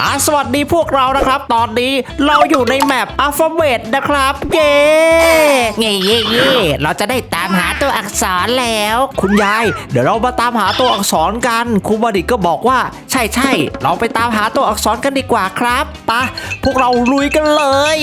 อ่าสวัสดีพวกเรานะครับ ตอนนี้เราอยู่ในแมปอัลฟาเบตนะครับ เย้เย่เย่เย่เราจะได้ตามหาตัวอักษรแล้ว คุณยาย เดี๋ยวเรามาตามหาตัวอักษรกันครูบดิตก็บอกว่า ใช่ใช่เราไปตามหาตัวอักษรกันดีกว่าครับไปะพวกเราลุยกันเลย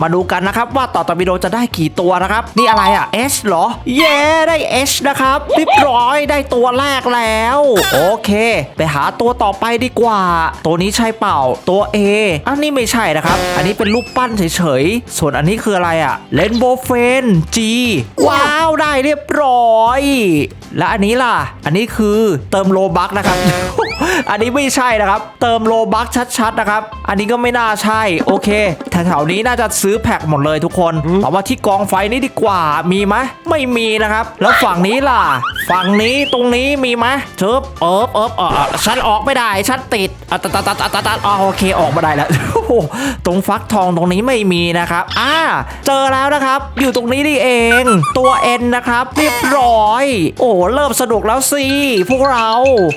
มาดูกันนะครับว่าต่อตอร์ปิโดจะได้กี่ตัวนะครับ นี่อะไรอะ H เหรอ เย้ได้ H นะครับเรียบร้อยได้ตัวแรกแล้ว โอเค ไปหาตัวต่อไปดีกว่า ตัวนี้ใช่เปล่า ตัว A อันนี้ไม่ใช่นะครับ อันนี้เป็นรูปปั้นเฉยๆ ส่วนอันนี้คืออะไรอะเลนโบเฟน G ว้าวได้เรียบร้อย และอันนี้ล่ะ อันนี้คือเติมโลบักนะครับ อันนี้ไม่ใช่นะครับ เติมโลบักชัดๆนะครับ อันนี้ก็ไม่น่าใช่ โอเคแถวๆนี้น่าจะซื้อแพ็คหมดเลยทุกคนแต่ว่าที่กองไฟนี่ดีกว่า มีไหมไม่มีนะครับ แล้วฝั่งนี้ล่ะ ฝั่งนี้ตรงนี้มีไหมเชิบเอิบเอิบเออฉันออกไม่ได้ ฉันติดอะตัดตัดตัดตัดตัดตัดอ๋อโอเคออกมาได้แล้วตรงฟักทองตรงนี้ไม่มีนะครับ อ่า เจอแล้วนะครับ อยู่ตรงนี้นี่เอง ตัว N นะครับ เรียบร้อย โอ้เริ่มสนุกแล้วสิพวกเรา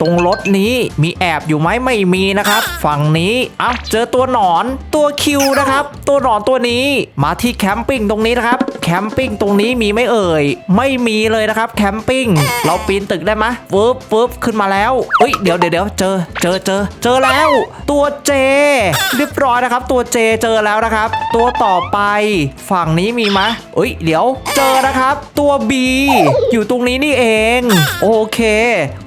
ตรงรถนี้มีแอบอยู่ไหมไม่มีนะครับ ฝั่งนี้เอ้าเจอตัวหนอนตัวคิวนะครับ ตัวหนอนตัวนี้มาที่แคมปิ้งตรงนี้นะครับแคมปิ้งตรงนี้มีไม่เอ่ยไม่มีเลยนะครับแคมปิ้งเราปีนตึกได้ไหมปึ๊บปึ๊บขึ้นมาแล้วเฮ้ยเดี๋ยวเดี๋ยวเจอเจอเจอเจอแล้ว ตัวเจ เรียบร้อยนะครับ ตัวเจเจอแล้วนะครับ ตัวต่อไปฝั่งนี้มีไหมเอ้ยเดี๋ยวเจอนะครับ ตัว B อยู่ตรงนี้นี่เองโอเค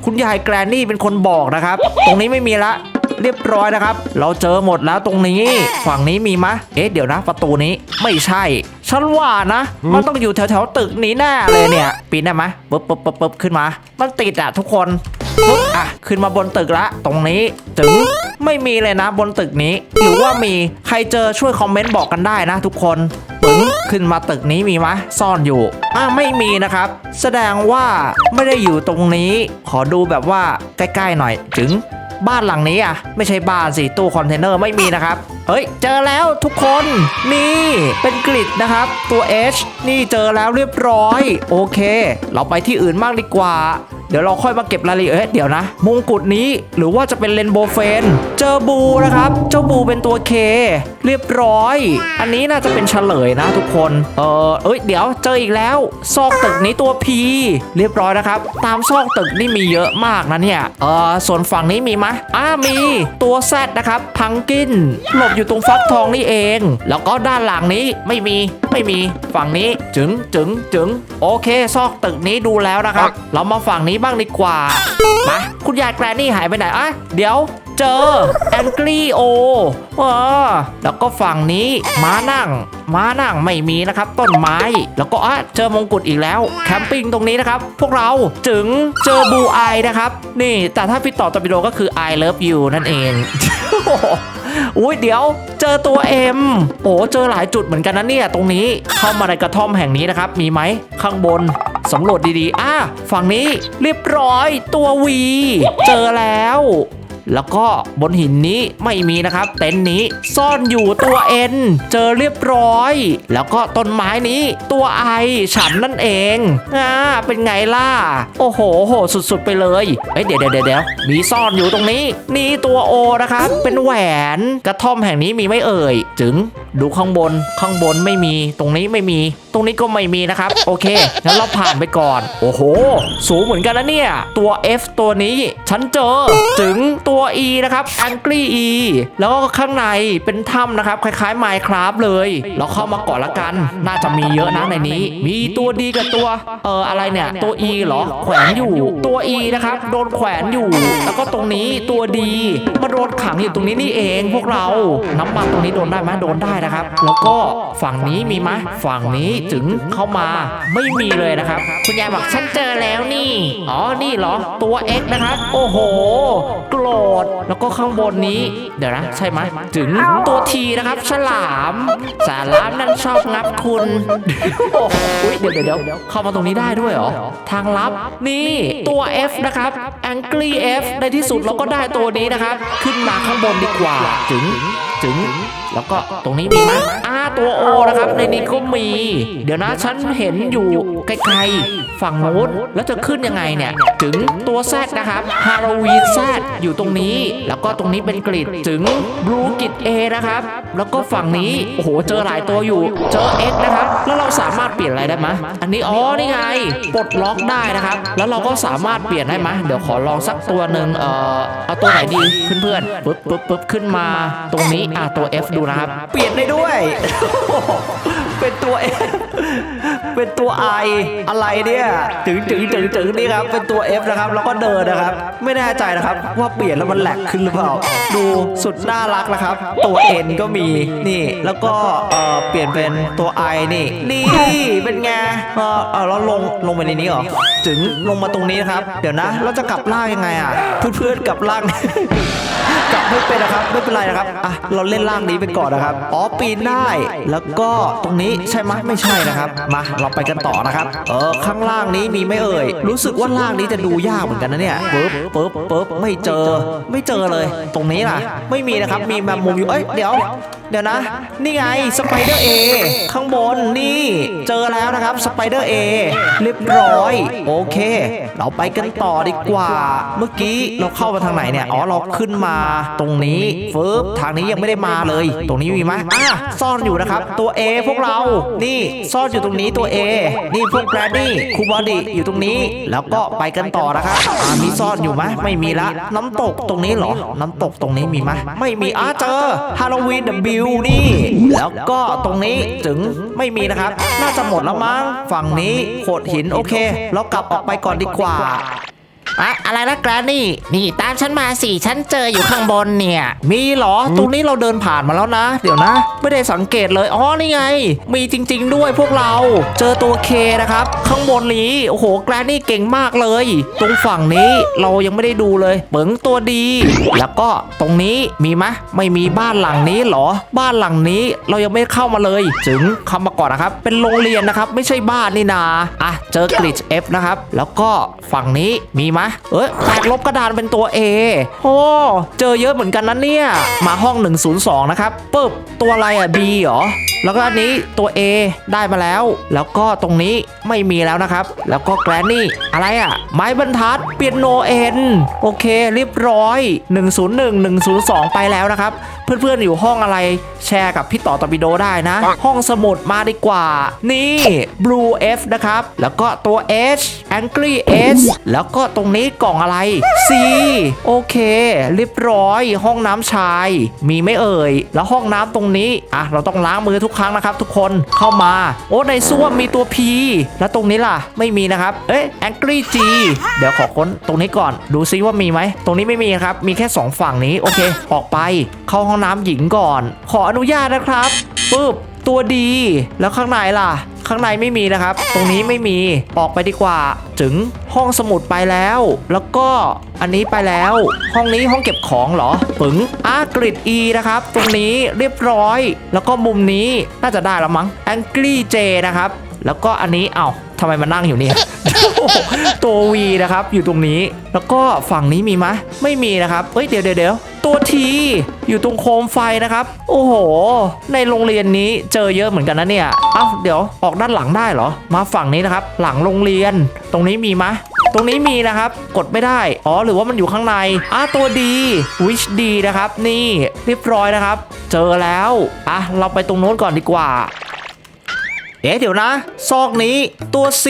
คุณยายแกรนนี่เป็นคนบอกนะครับ ตรงนี้ไม่มีละเรียบร้อยนะครับ เราเจอหมดแล้วตรงนี้ ฝั่งนี้มีมะ เอ๊ะ เดี๋ยวนะ ประตูนี้ไม่ใช่ ฉันว่านะ มันต้องอยู่แถวแถวๆตึกนี้แน่เลยเนี่ย ปีนได้ไหมะปึ๊บปึ๊บปึ๊บปึ๊บขึ้นมา มันติดอะทุกคนปึ๊บอะ ขึ้นมาบนตึกละ ตรงนี้ถึงไม่มีเลยนะบนตึกนี้ หรือว่ามีใครเจอช่วยคอมเมนต์บอกกันได้นะทุกคน ปึ้งขึ้นมาตึกนี้มีไหมซ่อนอยู่อะไม่มีนะครับ แสดงว่าไม่ได้อยู่ตรงนี้ ขอดูแบบว่าใกล้ๆหน่อยถึงบ้านหลังนี้อะ ไม่ใช่บ้านสิ ตู้คอนเทนเนอร์ไม่มีนะครับ เฮ้ย เจอแล้วทุกคนนี่เป็นกริดนะครับ ตัว H นี่เจอแล้วเรียบร้อย โอเค เราไปที่อื่นบ้างดีกว่า เดี๋ยวเราค่อยมาเก็บรายละเอียดเอ้ยเดี๋ยวนะมงกุฎนี้หรือว่าจะเป็นเลนโบเฟน เจอบูนะครับ เจ้าบูเป็นตัว K เรียบร้อย อันนี้น่าจะเป็นเฉลยนะทุกคน เออเอ้ยเดี๋ยวเจออีกแล้วซอกตึกนี้ตัว P เรียบร้อยนะครับ ตามซอกตึกนี่มีเยอะมากนะเนี่ยเออส่วนฝั่งนี้มีไหมอ่ามีตัว Z นะครับพังกินหลบอยู่ตรงฟักทองนี่เอง แล้วก็ด้านหลังนี้ไม่มีไม่มีฝั่งนี้จึงจึงจึงโอเค ซอกตึกนี้ดูแล้วนะครับ เรามาฝั่งนี้บ้างดีกว่ามาคุณยายแกรนนี่หายไปไหนอะเดี๋ยวเจอแองกี้โอเออแล้วก็ฝั่งนี้ม้านั่งม้านั่งไม่มีนะครับ ต้นไม้ แล้วก็อะเจอมงกุฎอีกแล้ว แคมปิ้งตรงนี้นะครับ พวกเราจึงเจอบูไอนะครับ นี่แต่ถ้าพี่ต่อตอร์ปิโดก็คือ I love you นั่นเองอุ้ยเดี๋ยวเจอตัว M โอ้เจอหลายจุดเหมือนกันนะเนี่ย ตรงนี้เข้ามาในกระท่อมแห่งนี้นะครับ มีไหมข้างบน สำรวจดีๆ อะฝั่งนี้เรียบร้อยตัว V เจอแล้ว แล้วก็บนหินนี้ไม่มีนะครับ เต็นท์นี้ซ่อนอยู่ตัว N เจอเรียบร้อย แล้วก็ต้นไม้นี้ตัว I ฉันนั่นเองอ่าเป็นไงล่ะ โอ้โหโหสุดๆไปเลยเอ้ยเดี๋ยวเดี๋ยวเดี๋ยวมีซ่อนอยู่ตรงนี้ นี่ตัว O นะครับ เป็นแหวนกระท่อมแห่งนี้มีไม่เอ่ย จึง ดูข้างบน ข้างบนไม่มี ตรงนี้ไม่มี ตรงนี้ก็ไม่มีนะครับ โอเค งั้นเราผ่านไปก่อน โอ้โห สูงเหมือนกันนะเนี่ย ตัว F ตัวนี้ฉันเจอ ถึงตัว E นะครับ Angry E แล้วก็ข้างในเป็นถ้ำนะครับ คล้ายๆ Minecraft เลย เราเข้ามาก่อนละกัน น่าจะมีเยอะนะในนี้ มีตัวดีกับตัว เอออะไรเนี่ย ตัว E เหรอ แขวนอยู่ ตัว E นะครับ โดนแขวนอยู่ แล้วก็ตรงนี้ตัวดีมาโดนขังอยู่ตรงนี้นี่เอง พวกเรา น้ำมันตรงนี้โดนได้ไหมโดนได้นะครับ แล้วก็ฝั่งนี้มีไหมฝั่งนี้ถึงเข้ามาไม่มีเลยนะครับ คุณยายบอกฉันเจอแล้วนี่ อ๋อ นี่เหรอ ตัว X นะครับ โอ้โห โกรธ แล้วก็ข้างบนนี้ เดี๋ยวนะ ใช่ไหมถึงตัวทีนะครับ ฉลามฉลามนั่นชอบงับคุณอุ๊ยเดี๋ยวเดี๋ยวเดี๋ยวเข้ามาตรงนี้ได้ด้วยเหรอ ทางลับ นี่ตัว F นะครับ Angry F ในที่สุดเราก็ได้ตัวนี้นะครับ ขึ้นมาข้างบนดีกว่าจึงึง แล้วก็ตรงนี้มีไหมอ่า ตัวโอนะครับ ในนี้ก็มี เดี๋ยวนะฉันเห็นอยู่ไกลๆฝั่งโน้นแล้วจะขึ้นยังไงเนี่ย ถึงตัวแซดนะครับฮาโลวีนแซดอยู่ตรงนี้ แล้วก็ตรงนี้เป็นกริดถึงบลูกิดเอนะครับ แล้วก็ฝั่งนี้ โอ้โห เจอหลายตัวอยู่ เจอ X นะครับ แล้วเราสามารถเปลี่ยนอะไรได้ไหมอันนี้อ๋อนี่ไงปลดล็อกได้นะครับ แล้วเราก็สามารถเปลี่ยนได้ไหมเดี๋ยวขอลองสักตัวหนึ่งเอ่อเอาตัวไหนดีเพื่อนๆปึ๊บปึ๊บปึ๊บขึ้นมา ตรงนี้อะตัว F ดูนะครับ เปลี่ยนได้ด้วยเป็นตัว F เป็นตัว I ออะไรเนี่ยถึงถึงถึงถึงนี่ครับเป็นตัว F นะครับแล้วก็เดินนะครับ ไม่แน่ใจนะครับว่าเปลี่ยนแล้วมันแหลกขึ้นหรือเปล่า ดูสุดน่ารักนะครับ ตัว N ก็มีนี่ แล้วก็เออเปลี่ยนเป็นตัว I นี่นี่เป็นไงเออเออแล้วลงลงไปในนี้เหรอถึงลงมาตรงนี้นะครับ เดี๋ยวนะ เราจะกลับล่างยังไงอะเพื่อนๆกลับล่างกลับไม่เป็นนะครับไม่เป็นไรนะครับอะเราเล่นล่างนี้ไปก่อนนะครับอ๋อปีนได้แล้วก็ตรงนี้ใช่ไหมไม่ใช่นะครับ มาเราไปกันต่อนะครับ เออข้างล่างนี้มีไม่เอ่ย รู้สึกว่าล่างนี้จะดูยากเหมือนกันนะเนี่ยปึ๊บปึ๊บปึ๊บไม่เจอ ไม่เจอเลย ตรงนี้ล่ะ ไม่มีนะครับ มีแมมมุมอยู่ เอ้ยเดี๋ยวเดี๋ยวนะ นี่ไงสไปเดอร์เอข้างบนนี่เจอแล้วนะครับสไปเดอร์เอเรียบร้อย โอเค เราไปกันต่อดีกว่า เมื่อกี้เราเข้ามาทางไหนเนี่ยอ๋อเราขึ้นมาตรงนี้ฟึบทางนี้ยังไม่ได้มาเลย ตรงนี้มีไหมอะซ่อนอยู่นะครับ ตัว A พวกเรานี่ซ่อนอยู่ตรงนี้ตัว A นี่พวกแกรนนี่คูบอดี้อยู่ตรงนี้ แล้วก็ไปกันต่อนะครับอ่ามีซ่อนอยู่ไหมไม่มีละ น้ำตกตรงนี้เหรอ น้ำตกตรงนี้มีไหมไม่มีอะเจอฮาโลวีนเดบิวนี่ แล้วก็ตรงนี้ถึงไม่มีนะครับ น่าจะหมดแล้วมั้ง ฝั่งนี้โขดหินโอเค เรากลับออกไปก่อนดีกว่า อะอะไรนะแกรนนี่นี่ตามฉันมาสิฉันเจออยู่ข้างบนเนี่ย มีเหรอตรงนี้เราเดินผ่านมาแล้วนะ เดี๋ยวนะ ไม่ได้สังเกตเลยอ๋อนี่ไง มีจริง ๆ ด้วยพวกเราเจอตัวเคนะครับ ข้างบนนี้โอ้โหแกรนนี่เก่งมากเลย ตรงฝั่งนี้เรายังไม่ได้ดูเลยเปิงตัวดี แล้วก็ตรงนี้มีไหมไม่มีบ้านหลังนี้เหรอ บ้านหลังนี้เรายังไม่เข้ามาเลยถึงคำมาก่อนนะครับ เป็นโรงเรียนนะครับ ไม่ใช่บ้านนี่นาอะเจอกริด F นะครับแล้วก็ฝั่งนี้มีไหมเอ้ยแตกลบกระดานเป็นตัว A โอ้เจอเยอะเหมือนกันนะเนี่ย มาห้อง 102 นะครับปึ๊บตัวอะไรอะ B เหรอ แล้วก็อันนี้ตัว A ได้มาแล้ว แล้วก็ตรงนี้ไม่มีแล้วนะครับ แล้วก็แกรนนี่อะไรอะ ไม้บรรทัดเปียโนเอ็นโอเคเรียบร้อย 101 102 ไปแล้วนะครับ เพื่อนๆอยู่ห้องอะไรแชร์กับพี่ต่อตอบิโดได้นะ ห้องสมุดมาดีกว่า นี่ Blue F นะครับ แล้วก็ตัว H Angry H แล้วก็ตรงนี้กล่องอะไร C โอเคเรียบร้อย ห้องน้ำชาย มีไหม่เอ่ย แล้วห้องน้ำตรงนี้ อะ เราต้องล้างมือทุกครั้งนะครับ ทุกคนเข้ามา โอ้ในส้วมมีตัว P แล้วตรงนี้ล่ะ ไม่มีนะครับ เอ๊ะ Angry G เดี๋ยวขอค้นตรงนี้ก่อน ดูซิว่ามีไหม ตรงนี้ไม่มีครับ มีแค่สองฝั่งนี้ โอเค ออกไป เข้าห้องน้ำหญิงก่อน ขออนุญาตนะครับปึ๊บตัวดี แล้วข้างในล่ะ ข้างในไม่มีนะครับ ตรงนี้ไม่มีออกไปดีกว่า ถึงห้องสมุดไปแล้ว แล้วก็อันนี้ไปแล้ว ห้องนี้ห้องเก็บของเหรอปึงอากริด E นะครับ ตรงนี้เรียบร้อย แล้วก็มุมนี้น่าจะได้แล้วมั้ง Angry J นะครับ แล้วก็อันนี้เอ้าทำไมมานั่งอยู่เนี่ยตัว V นะครับ อยู่ตรงนี้ แล้วก็ฝั่งนี้มีไหมไม่มีนะครับเอ้ยเดี๋ยวเดี๋ยว ตัว T อยู่ตรงโคมไฟนะครับ โอ้โห ในโรงเรียนนี้เจอเยอะเหมือนกันนะเนี่ยเอ้าเดี๋ยวออกด้านหลังได้เหรอ มาฝั่งนี้นะครับ หลังโรงเรียน ตรงนี้มีไหมตรงนี้มีนะครับ กดไม่ได้ อ๋อ หรือว่ามันอยู่ข้างในอะตัวดีวิชดีนะครับ นี่เรียบร้อยนะครับ เจอแล้ว อะ เราไปตรงโน้นก่อนดีกว่า เอ๊ะเดี๋ยวนะ ซอกนี้ตัว C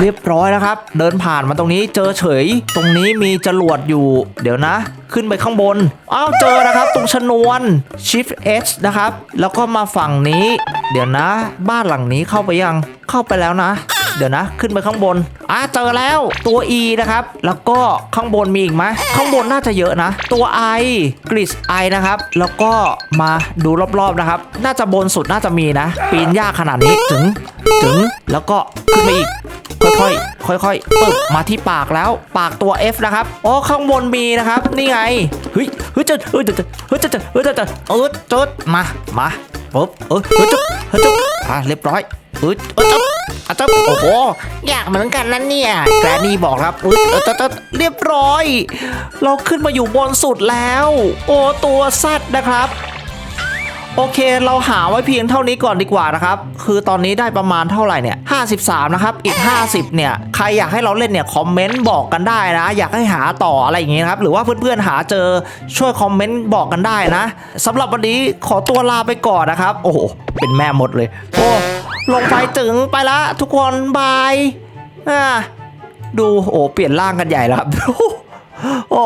เรียบร้อยนะครับ เดินผ่านมาตรงนี้เจอเฉย ตรงนี้มีจรวดอยู่ เดี๋ยวนะ ขึ้นไปข้างบน อ้าวเจอนะครับ ตรงชนวน Shift H นะครับ แล้วก็มาฝั่งนี้ เดี๋ยวนะ บ้านหลังนี้เข้าไปยังเข้าไปแล้วนะ เดี๋ยวนะ ขึ้นไปข้างบนอะเจอแล้วตัว E นะครับ แล้วก็ข้างบนมีอีกไหมข้างบนน่าจะเยอะนะ ตัว I กริส I นะครับ แล้วก็มาดูรอบๆนะครับ น่าจะบนสุดน่าจะมีนะ ปีนยากขนาดนี้ถึงถึงแล้วก็ขึ้นไปอีกค่อยๆ ค่อยๆ ปึ๊บ มาที่ปากแล้ว ปากตัว F นะครับ อ๋อ ข้างบนมีนะครับ นี่ไง เฮ้ย เฮ้ยจะเฮ้ยจะเฮ้ยจะเฮ้ยจะเออจุดมา มา ปุ๊บเออเฮ้ยจุดเฮ้ยจุดอะเรียบร้อยเออเออจุดอะจุดโอ้โหอยากเหมือนกันนั่นเนี่ยแกรนนี่บอกครับอุ๊ยเออจะจะเรียบร้อย เราขึ้นมาอยู่บนสุดแล้ว โอ้ตัวสัตว์นะครับ โอเค เราหาไว้เพียงเท่านี้ก่อนดีกว่านะครับ คือตอนนี้ได้ประมาณเท่าไหร่เนี่ย53 นะครับ อีก 50 เนี่ย ใครอยากให้เราเล่นเนี่ย คอมเมนต์บอกกันได้นะ อยากให้หาต่ออะไรอย่างงี้นะครับ หรือว่าเพื่อนๆหาเจอช่วยคอมเมนต์บอกกันได้นะสำหรับวันนี้ขอตัวลาไปก่อนนะครับ โอ้โห เป็นแม่หมดเลย โอ้ ลงไปถึงไปละทุกคนบายอ่าดู โอ้ เปลี่ยนร่างกันใหญ่แล้วครับ โอ้